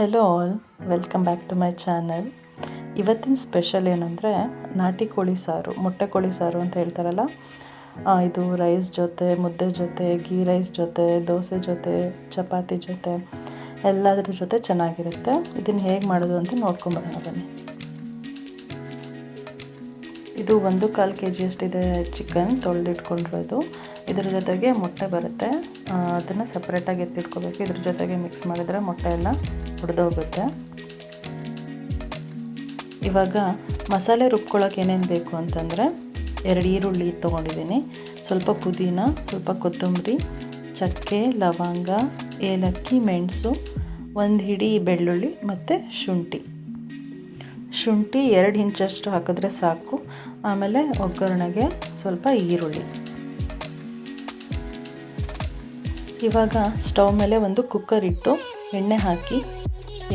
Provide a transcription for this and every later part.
Hello all welcome back to my channel ಇವತ್ತಿನ special ಏನಂದರೆ ನಾಟಿ ಕೋಳಿ ಸಾರು, ಮೊಟ್ಟೆ ಕೋಳಿ ಸಾರು ಅಂತ ಹೇಳ್ತಾರಲ್ಲ? ಇದು ರೈಸ್ ಜೊತೆ, ಮುದ್ದೆ ಜೊತೆ ಗೀ ರೈಸ್ ಜೊತೆ, ದೋಸೆ ಜೊತೆ, ಚಪಾತಿ ಜೊತೆ, ಎಲ್ಲದರ ಜೊತೆ ಚೆನ್ನಾಗಿರುತ್ತೆ. ಇದನ್ನು ಹೇಗೆ ಮಾಡೋದು ಅಂತ ನೋಡ್ಕೊಂಬರೋಣ ಬನ್ನಿ. ಇದು ಒಂದು ಕಾಲು ಕೆ ಜಿಯಷ್ಟಿದೆ ಚಿಕನ್ ತೊಳೆದಿಟ್ಕೊಂಡಿರೋದು. ಇದ್ರ ಜೊತೆಗೆ ಮೊಟ್ಟೆ ಬರುತ್ತೆ. ಅದನ್ನು ಸಪ್ರೇಟಾಗಿ ಎತ್ತಿಟ್ಕೋಬೇಕು. ಇದ್ರ ಜೊತೆಗೆ ಮಿಕ್ಸ್ ಮಾಡಿದರೆ ಮೊಟ್ಟೆ ಎಲ್ಲ ಹೊಡೆದೋಗುತ್ತೆ ಇವಾಗ ಮಸಾಲೆ ರುಬ್ಕೊಳ್ಳೋಕೆ ಏನೇನು ಬೇಕು ಅಂತಂದರೆ ಎರಡು ಈರುಳ್ಳಿ ತೊಗೊಂಡಿದ್ದೀನಿ. ಸ್ವಲ್ಪ ಪುದೀನ, ಸ್ವಲ್ಪ ಕೊತ್ತಂಬರಿ, ಚಕ್ಕೆ, ಲವಂಗ, ಏಲಕ್ಕಿ, ಮೆಣಸು, ಒಂದು ಹಿಡಿ ಬೆಳ್ಳುಳ್ಳಿ ಮತ್ತು ಶುಂಠಿ. ಶುಂಠಿ ಎರಡು ಇಂಚಷ್ಟು ಹಾಕಿದ್ರೆ ಸಾಕು. ಆಮೇಲೆ ಒಗ್ಗರಣೆಗೆ ಸ್ವಲ್ಪ ಈರುಳ್ಳಿ. ಇವಾಗ ಸ್ಟವ್ ಮೇಲೆ ಒಂದು ಕುಕ್ಕರ್ ಇಟ್ಟು ಎಣ್ಣೆ ಹಾಕಿ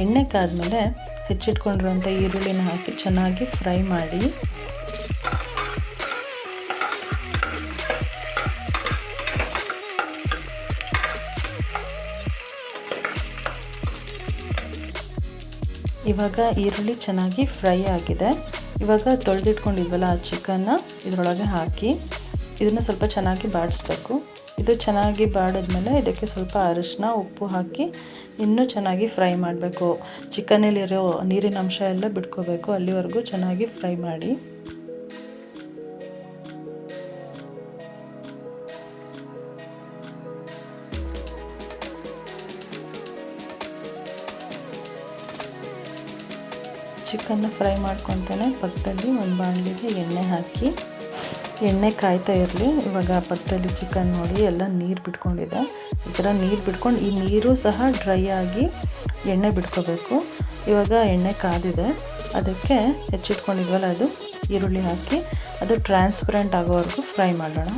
ಎಣ್ಣೆ ಕಾದ್ಮೇಲೆ ಹೆಚ್ಚಿಟ್ಕೊಂಡಿರುವಂಥ ಈರುಳ್ಳಿನ ಹಾಕಿ ಚೆನ್ನಾಗಿ ಫ್ರೈ ಮಾಡಿ. ಇವಾಗ ಈರುಳ್ಳಿ ಚೆನ್ನಾಗಿ ಫ್ರೈ ಆಗಿದೆ. ಇವಾಗ ತೊಳೆದಿಟ್ಕೊಂಡಿದ್ವಲ್ಲ ಆ ಚಿಕನ್ನ ಇದರೊಳಗೆ ಹಾಕಿ ಇದನ್ನು ಸ್ವಲ್ಪ ಚೆನ್ನಾಗಿ ಬಾಡಿಸ್ಬೇಕು. ಇದು ಚೆನ್ನಾಗಿ ಬಾಡಿದ್ಮೇಲೆ ಇದಕ್ಕೆ ಸ್ವಲ್ಪ ಅರಿಶಿನ ಉಪ್ಪು ಹಾಕಿ ಇನ್ನೂ ಚೆನ್ನಾಗಿ ಫ್ರೈ ಮಾಡಬೇಕು. ಚಿಕನಲ್ಲಿರೋ ನೀರಿನ ಅಂಶ ಎಲ್ಲ ಬಿಟ್ಕೋಬೇಕು. ಅಲ್ಲಿವರೆಗೂ ಚೆನ್ನಾಗಿ ಫ್ರೈ ಮಾಡಿ. ಚಿಕನ್ನ ಫ್ರೈ ಮಾಡ್ಕೊತಾನೆ. ಪಕ್ಕದಲ್ಲಿ ಒಂದು ಬಾಣಲಿಗೆ ಎಣ್ಣೆ ಹಾಕಿ. ಎಣ್ಣೆ ಕಾಯ್ತಾ ಇರಲಿ. ಇವಾಗ ಪಕ್ಕದಲ್ಲಿ ಚಿಕನ್ ನೋಡಿ ಎಲ್ಲ ನೀರು ಬಿಟ್ಕೊಂಡಿದೆ. ಈ ಥರ ನೀರು ಬಿಟ್ಕೊಂಡು ಈ ನೀರು ಸಹ ಡ್ರೈ ಆಗಿ ಎಣ್ಣೆ ಬಿಟ್ಕೋಬೇಕು ಇವಾಗ ಎಣ್ಣೆ ಕಾದಿದೆ. ಅದಕ್ಕೆ ಹೆಚ್ಚಿಟ್ಕೊಂಡಿದ್ವಲ್ಲ ಅದು ಈರುಳ್ಳಿ ಹಾಕಿ. ಅದು ಟ್ರಾನ್ಸ್ಪರೆಂಟ್ ಆಗೋವರೆಗೂ ಫ್ರೈ ಮಾಡೋಣ.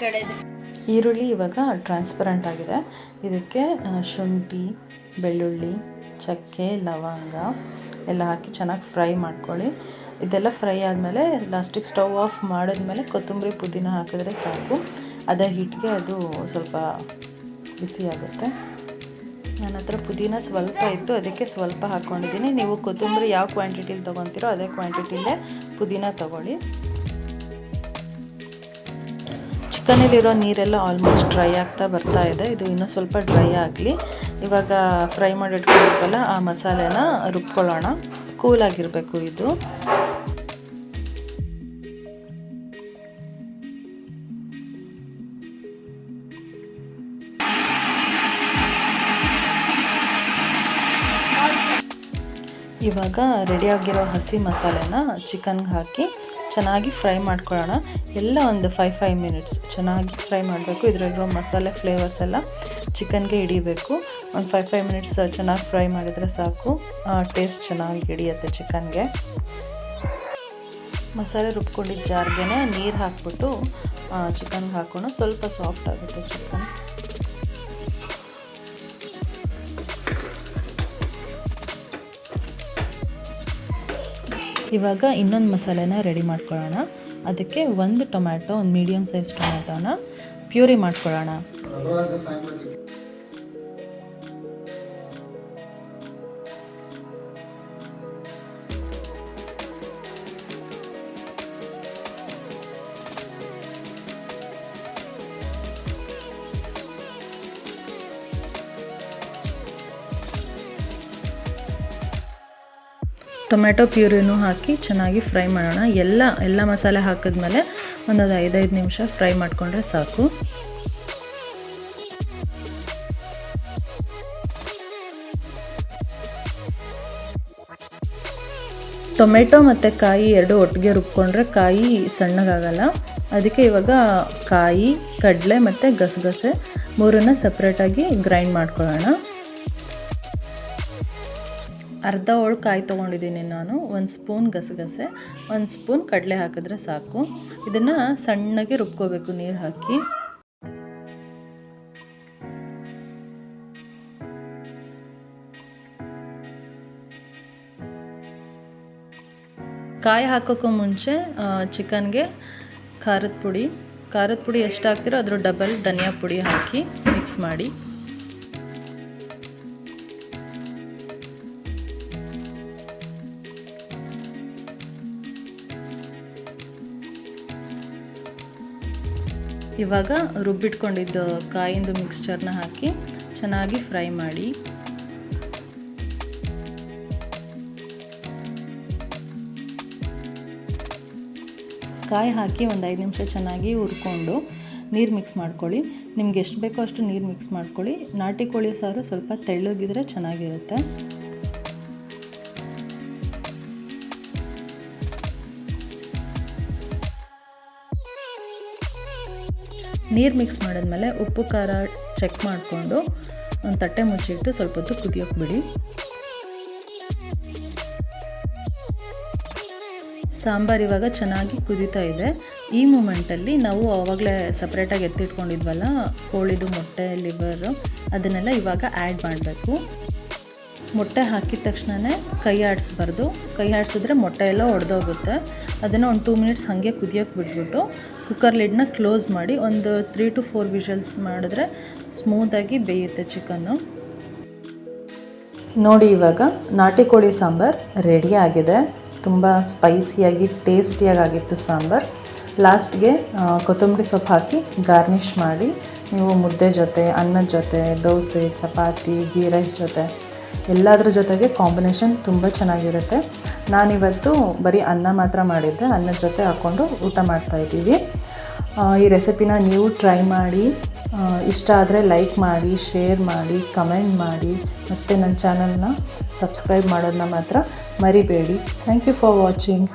ಈ ಕಡೆ ಈರುಳ್ಳಿ ಇವಾಗ ಟ್ರಾನ್ಸ್ಪರೆಂಟ್ ಆಗಿದೆ. ಇದಕ್ಕೆ ಶುಂಠಿ, ಬೆಳ್ಳುಳ್ಳಿ, ಚಕ್ಕೆ, ಲವಂಗ ಎಲ್ಲ ಹಾಕಿ ಚೆನ್ನಾಗಿ ಫ್ರೈ ಮಾಡ್ಕೊಳ್ಳಿ. ಇದೆಲ್ಲ ಫ್ರೈ ಆದಮೇಲೆ ಲಾಸ್ಟಿಗೆ ಸ್ಟವ್ ಆಫ್ ಮಾಡಿದ್ಮೇಲೆ ಕೊತ್ತಂಬರಿ ಪುದೀನ ಹಾಕಿದ್ರೆ ಸಾಕು. ಅದೇ ಹಿಟ್ಟಿಗೆ ಅದು ಸ್ವಲ್ಪ ಬಿಸಿ ಆಗುತ್ತೆ. ನನ್ನ ಹತ್ರ ಪುದೀನ ಸ್ವಲ್ಪ ಇತ್ತು, ಅದಕ್ಕೆ ಸ್ವಲ್ಪ ಹಾಕ್ಕೊಂಡಿದ್ದೀನಿ ನೀವು ಕೊತ್ತಂಬರಿ ಯಾವ ಕ್ವಾಂಟಿಟಿಲಿ ತೊಗೊತೀರೋ ಅದೇ ಕ್ವಾಂಟಿಟಿಲೇ ಪುದೀನ ತೊಗೊಳ್ಳಿ. ಚಿಕನಲ್ಲಿರೋ ನೀರೆಲ್ಲ ಆಲ್ಮೋಸ್ಟ್ ಡ್ರೈ ಆಗ್ತಾ ಬರ್ತಾ ಇದೆ. ಇದು ಇನ್ನೂ ಸ್ವಲ್ಪ ಡ್ರೈ ಆಗಲಿ. ಇವಾಗ ಫ್ರೈ ಮಾಡಿ ಇಟ್ಕೊಂಡಿರ್ವಲ್ಲ ಆ ಮಸಾಲೆನ ರುಬ್ಕೊಳ್ಳೋಣ. ಕೂಲಾಗಿರಬೇಕು ಇದು. ಇವಾಗ ರೆಡಿಯಾಗಿರೋ ಹಸಿ ಮಸಾಲೆನ ಚಿಕನ್ಗೆ ಹಾಕಿ ಚೆನ್ನಾಗಿ ಫ್ರೈ ಮಾಡ್ಕೊಳ್ಳೋಣ. ಎಲ್ಲ ಒಂದು ಫೈವ್ ಫೈವ್ ಮಿನಿಟ್ಸ್ ಚೆನ್ನಾಗಿ ಫ್ರೈ ಮಾಡಬೇಕು. ಇದರಲ್ಲಿರೋ ಮಸಾಲೆ ಫ್ಲೇವರ್ಸ್ ಎಲ್ಲ ಚಿಕನ್ಗೆ ಹಿಡಿಬೇಕು. ಒಂದು ಫೈವ್ ಫೈವ್ ಮಿನಿಟ್ಸ್ ಚೆನ್ನಾಗಿ ಫ್ರೈ ಮಾಡಿದರೆ ಸಾಕು. ಟೇಸ್ಟ್ ಚೆನ್ನಾಗಿ ಹಿಡಿಯುತ್ತೆ ಚಿಕನ್ಗೆ. ಮಸಾಲೆ ರುಬ್ಕೊಂಡಿದ್ದ ಜಾರ್ಗೆ ನೀರು ಹಾಕ್ಬಿಟ್ಟು ಚಿಕನ್ಗೆ ಹಾಕೋಣ. ಸ್ವಲ್ಪ ಸಾಫ್ಟ್ ಆಗುತ್ತೆ ಚಿಕನ್. ಇವಾಗ ಇನ್ನೊಂದು ಮಸಾಲೆನ ರೆಡಿ ಮಾಡ್ಕೊಳ್ಳೋಣ. ಅದಕ್ಕೆ ಒಂದು ಟೊಮ್ಯಾಟೊ ಒಂದು ಮೀಡಿಯಮ್ ಸೈಜ್ ಟೊಮ್ಯಾಟೊನ ಪ್ಯೂರಿ ಮಾಡ್ಕೊಳ್ಳೋಣ. ಟೊಮೆಟೊ ಪ್ಯೂರಿನೂ ಹಾಕಿ ಚೆನ್ನಾಗಿ ಫ್ರೈ ಮಾಡೋಣ. ಎಲ್ಲ ಎಲ್ಲ ಮಸಾಲೆ ಹಾಕಿದ್ಮೇಲೆ ಒಂದೊಂದು ಐದೈದು ನಿಮಿಷ ಫ್ರೈ ಮಾಡಿಕೊಂಡ್ರೆ ಸಾಕು. ಟೊಮೆಟೊ ಮತ್ತು ಕಾಯಿ ಎರಡು ಒಟ್ಟಿಗೆ ರುಬ್ಕೊಂಡ್ರೆ ಕಾಯಿ ಸಣ್ಣಗಾಗಲ್ಲ. ಅದಕ್ಕೆ ಇವಾಗ ಕಾಯಿ, ಕಡಲೆ ಮತ್ತು ಗಸಗಸೆ ಮೂರನ್ನು ಸಪ್ರೇಟಾಗಿ ಗ್ರೈಂಡ್ ಮಾಡ್ಕೊಳ್ಳೋಣ. ಅರ್ಧ ಹೋಳು ಕಾಯಿ ತೊಗೊಂಡಿದ್ದೀನಿ ನಾನು, ಒಂದು ಸ್ಪೂನ್ ಗಸಗಸೆ, ಒಂದು ಸ್ಪೂನ್ ಕಡಲೆ ಹಾಕಿದ್ರೆ ಸಾಕು. ಇದನ್ನು ಸಣ್ಣಗೆ ರುಬ್ಕೋಬೇಕು ನೀರು ಹಾಕಿ. ಕಾಯಿ ಹಾಕೋಕ್ಕೂ ಮುಂಚೆ ಚಿಕನ್ಗೆ ಖಾರದ ಪುಡಿ. ಖಾರದ ಪುಡಿ ಎಷ್ಟು ಹಾಕ್ತಿರೋ ಅದ್ರ ಡಬಲ್ ಧನಿಯಾ ಪುಡಿ ಹಾಕಿ ಮಿಕ್ಸ್ ಮಾಡಿ. ಇವಾಗ ರುಬ್ಬಿಟ್ಕೊಂಡಿದ್ದ ಕಾಯಿಂದು ಮಿಕ್ಸ್ಚರ್ನ ಹಾಕಿ ಚೆನ್ನಾಗಿ ಫ್ರೈ ಮಾಡಿ. ಕಾಯಿ ಹಾಕಿ ಒಂದು ಐದು ನಿಮಿಷ ಚೆನ್ನಾಗಿ ಹುರ್ಕೊಂಡು ನೀರು ಮಿಕ್ಸ್ ಮಾಡ್ಕೊಳ್ಳಿ. ನಿಮ್ಗೆ ಎಷ್ಟು ಬೇಕೋ ಅಷ್ಟು ನೀರು ಮಿಕ್ಸ್ ಮಾಡ್ಕೊಳ್ಳಿ. ನಾಟಿ ಕೋಳಿ ಸಾರು ಸ್ವಲ್ಪ ತೆಳ್ಳಗಿದ್ರೆ ಚೆನ್ನಾಗಿರುತ್ತೆ. ನೀರು ಮಿಕ್ಸ್ ಮಾಡಿದ್ಮೇಲೆ ಉಪ್ಪು, ಖಾರ ಚೆಕ್ ಮಾಡಿಕೊಂಡು ಒಂದು ತಟ್ಟೆ ಮುಚ್ಚಿಟ್ಟು ಸ್ವಲ್ಪ ಹೊತ್ತು ಕುದಿಯೋಕೆ ಬಿಡಿ. ಸಾಂಬಾರು ಇವಾಗ ಚೆನ್ನಾಗಿ ಕುದೀತಾ ಇದೆ. ಈ ಮೂಮೆಂಟಲ್ಲಿ ನಾವು ಆವಾಗಲೇ ಸಪ್ರೇಟಾಗಿ ಎತ್ತಿಟ್ಕೊಂಡಿದ್ವಲ್ಲ, ಕೋಳಿದು ಮೊಟ್ಟೆ ಲಿವರು ಅದನ್ನೆಲ್ಲ ಇವಾಗ ಆ್ಯಡ್ ಮಾಡಬೇಕು. ಮೊಟ್ಟೆ ಹಾಕಿದ ತಕ್ಷಣವೇ ಕೈ ಆಡಿಸ್ಬಾರ್ದು. ಕೈ ಆಡಿಸಿದ್ರೆ ಮೊಟ್ಟೆ ಎಲ್ಲ ಒಡೆದೋಗುತ್ತೆ. ಅದನ್ನು ಒಂದು ಟೂ ಮಿನಿಟ್ಸ್ ಹಾಗೆ ಕುದಿಯೋಕೆ ಬಿಟ್ಬಿಟ್ಟು ಕುಕ್ಕರ್ ಲಿಡ್ನ ಕ್ಲೋಸ್ ಮಾಡಿ ಒಂದು ತ್ರೀ ಟು ಫೋರ್ ವಿಷಲ್ಸ್ ಮಾಡಿದ್ರೆ ಸ್ಮೂತಾಗಿ ಬೇಯುತ್ತೆ ಚಿಕನ್ನು ನೋಡಿ ಇವಾಗ ನಾಟಿ ಕೋಳಿ ಸಾಂಬಾರು ರೆಡಿ ಆಗಿದೆ. ತುಂಬ ಸ್ಪೈಸಿಯಾಗಿ ಟೇಸ್ಟಿಯಾಗಿ ಆಗಿತ್ತು ಸಾಂಬಾರು. ಲಾಸ್ಟ್ಗೆ ಕೊತ್ತಂಬರಿ ಸೊಪ್ಪು ಹಾಕಿ ಗಾರ್ನಿಷ್ ಮಾಡಿ. ನೀವು ಮುದ್ದೆ ಜೊತೆ, ಅನ್ನದ ಜೊತೆ, ದೋಸೆ, ಚಪಾತಿ ಗೀ ರೈಸ್ ಜೊತೆ ಎಲ್ಲದ್ರ ಜೊತೆಗೆ ಕಾಂಬಿನೇಷನ್ ತುಂಬ ಚೆನ್ನಾಗಿರುತ್ತೆ. ನಾನಿವತ್ತು ಬರೀ ಅನ್ನ ಮಾತ್ರ ಮಾಡಿದ್ದೆ. ಅನ್ನದ ಜೊತೆ ಹಾಕ್ಕೊಂಡು ಊಟ ಮಾಡ್ತಾಯಿದ್ದೀವಿ ಈ ರೆಸಿಪಿನ ನೀವು ಟ್ರೈ ಮಾಡಿ ಇಷ್ಟ ಆದರೆ ಲೈಕ್ ಮಾಡಿ ಶೇರ್ ಮಾಡಿ ಕಮೆಂಟ್ ಮಾಡಿ, ಮತ್ತು ನನ್ನ ಚಾನಲ್ನ ಸಬ್ಸ್ಕ್ರೈಬ್ ಮಾಡೋದನ್ನ ಮಾತ್ರ ಮರಿಬೇಡಿ. Thank you for watching